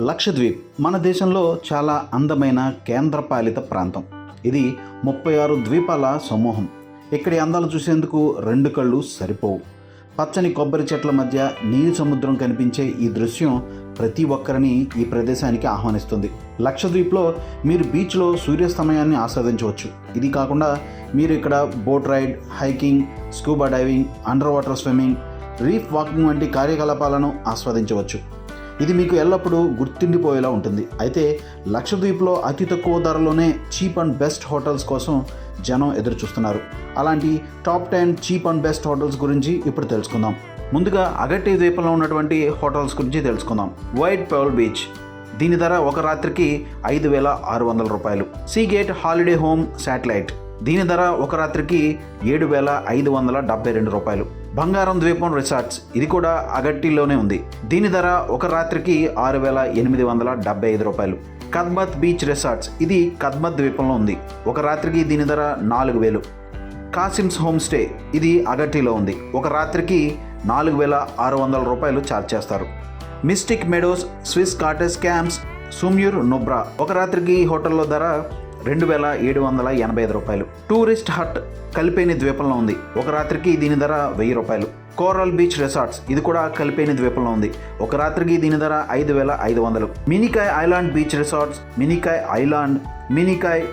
లక్షద్వీప్ మన దేశంలో చాలా అందమైన కేంద్రపాలిత ప్రాంతం. ఇది ముప్పై ఆరు ద్వీపాల సమూహం. ఇక్కడి అందాలు చూసేందుకు రెండు కళ్ళు సరిపోవు. పచ్చని కొబ్బరి చెట్ల మధ్య నీలి సముద్రం కనిపించే ఈ దృశ్యం ప్రతి ఒక్కరిని ఈ ప్రదేశానికి ఆహ్వానిస్తుంది. లక్షద్వీప్లో మీరు బీచ్లో సూర్యాస్తమయాన్ని ఆస్వాదించవచ్చు. ఇది కాకుండా మీరు ఇక్కడ boat ride hiking scuba diving under water swimming reef walking వంటి కార్యకలాపాలను ఆస్వాదించవచ్చు. ఇది మీకు ఎల్లప్పుడూ గుర్తుండిపోయేలా ఉంటుంది. అయితే లక్షద్వీప్లో అతి తక్కువ ధరలోనే చీప్ అండ్ బెస్ట్ హోటల్స్ కోసం జనం ఎదురు చూస్తున్నారు అలాంటి top ten cheap and best hotels గురించి ఇప్పుడు తెలుసుకుందాం. ముందుగా అగట్టి ద్వీపంలో ఉన్నటువంటి హోటల్స్ గురించి తెలుసుకుందాం. White pebble beach. దీని ధర ఒక రాత్రికి ఐదు వేల ఆరు వందల రూపాయలు. Sea gate holiday home satellite. దీని ధర ఒక రాత్రికి ఏడు వేల ఐదు వందల డెబ్బై రెండు రూపాయలు. బంగారం ద్వీపం రిసార్ట్స్ ఇది కూడా అగట్టిలోనే ఉంది. దీని ధర ఒక రాత్రికి ఆరు వేల ఎనిమిది వందల డెబ్బై ఐదు రూపాయలు. కద్మత్ బీచ్ రిసార్ట్స్ ఇది కద్మత్ ద్వీపంలో ఉంది. ఒక రాత్రికి దీని ధర నాలుగు వేలు. కాసిమ్స్ హోమ్ స్టే ఇది అగట్టిలో ఉంది. ఒక రాత్రికి నాలుగు వేల ఆరు వందల రూపాయలు ఛార్జ్ చేస్తారు. Mystic meadows Swiss cottage camps Sumur Nubra. ఒక రాత్రికి హోటల్లో ధర రెండు వేల ఏడు వందల ఎనభై ఐదు రూపాయలు. టూరిస్ట్ హట్ కలిపేని ద్వీపంలో ఉంది. ఒక రాత్రికి దీని ధర వెయ్యి రూపాయలు. కోరల్ బీచ్ రిసార్ట్స్ ఇది కూడా కలిపేని ద్వీపంలో ఉంది. ఒక రాత్రికి దీని ధర ఐదు వేల ఐదు వందలు. Minicoy island beach resorts Minicoy island Minicoy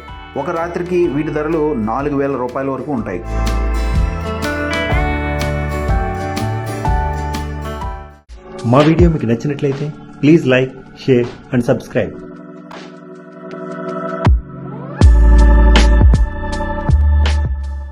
ఒక రాత్రికి వీటి ధరలు నాలుగు వేల రూపాయల వరకు ఉంటాయి. మా వీడియో మీకు నచ్చినట్లయితే please like share and subscribe.